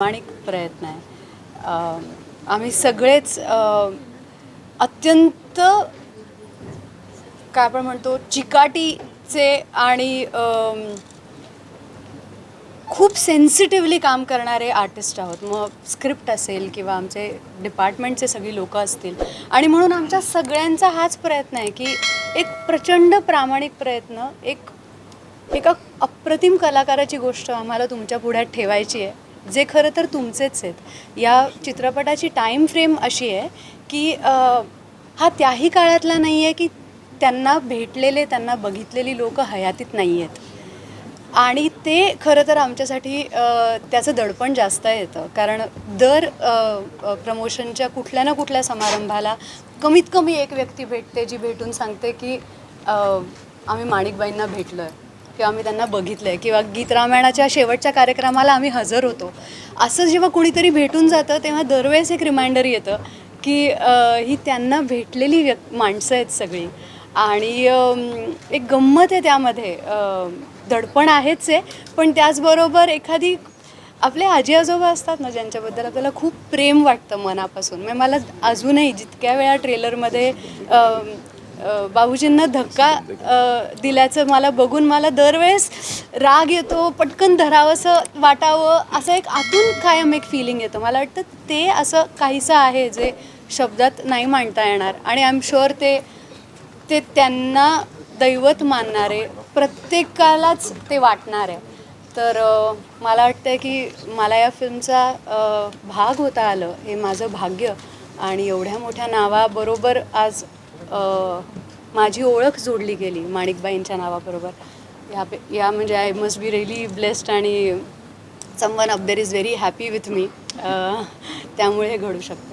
प्रामाणिक प्रयत्न आहे. आम्ही सगळेच अत्यंत काय आपण म्हणतो चिकाटीचे आणि खूप सेन्सिटिव्हली काम करणारे आर्टिस्ट आहोत. मग स्क्रिप्ट असेल किंवा आमचे डिपार्टमेंटचे सगळी लोकं असतील. आणि म्हणून आमच्या सगळ्यांचा हाच प्रयत्न आहे की एक प्रचंड प्रामाणिक प्रयत्न एक एका अप्रतिम कलाकाराची गोष्ट आम्हाला तुमच्या पुढ्यात ठेवायची आहे. जे खरं तर तुमचेच आहेत. या चित्रपटाची टाईम फ्रेम अशी आहे की हा त्याही काळातला नाही आहे की त्यांना भेटलेले त्यांना बघितलेली लोक हयातीत नाही आहेत आणि ते खरं तर आमच्यासाठी त्याचं दडपण जास्त येतं. कारण दर प्रमोशनच्या कुठल्या ना कुठल्या समारंभाला कमीत कमी एक व्यक्ती भेटते जी भेटून सांगते की आम्ही माणिकबाईंना भेटलो आहे किंवा आम्ही त्यांना बघितलं आहे किंवा गीत रामायणाच्या शेवटच्या कार्यक्रमाला आम्ही हजर होतो. असं जेव्हा कुणीतरी भेटून जातं तेव्हा दरवेळेस एक रिमाइंडर येतं की ही त्यांना भेटलेली व्यक् माणसं आहेत सगळी. आणि एक गंमत आहे त्यामध्ये. दडपण आहेच आहे पण त्याचबरोबर एखादी आपले आजी आजोबा असतात ना ज्यांच्याबद्दल आपल्याला खूप प्रेम वाटतं मनापासून. म्हणजे मला अजूनही जितक्या वेळा ट्रेलरमध्ये बाबूजींना धक्का दिल्याचं मला बघून मला दरवेळेस राग येतो पटकन धरावंसं वाटावं असं एक आतून कायम एक फिलिंग येतं. मला वाटतं ते असं काहीसं आहे जे शब्दात नाही मांडता येणार. आणि आय एम शुअर ते ते त्यांना दैवत मानणारे प्रत्येकालाच ते वाटणार. आहे तर मला वाटतं की मला या फिल्मचा भाग होता आलं हे माझं भाग्य. आणि एवढ्या मोठ्या नावाबरोबर आज माझी ओळख जोडली गेली माणिकबाईंच्या नावाबरोबर. या पे- या म्हणजे I must be really blessed आणि someone up there is very happy with me त्यामुळे हे घडू शकतं